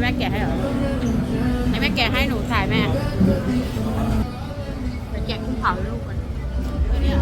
แม่แกะให้เหรอให้แม่แกะให้หนูถ่ายแม่แกะขึ้นเขาลูกก่อนเนี่ย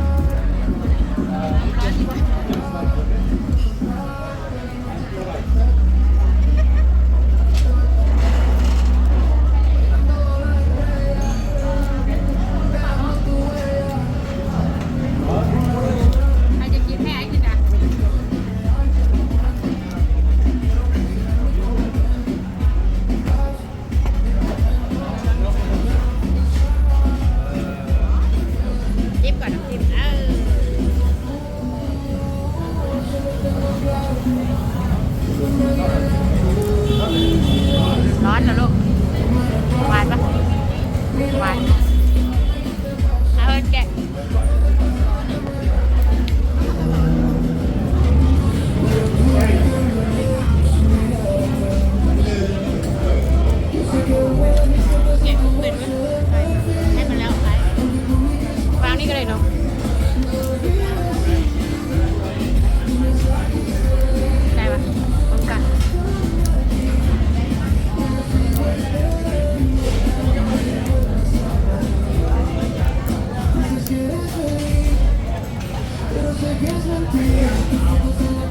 Míralo. cheguei aqui.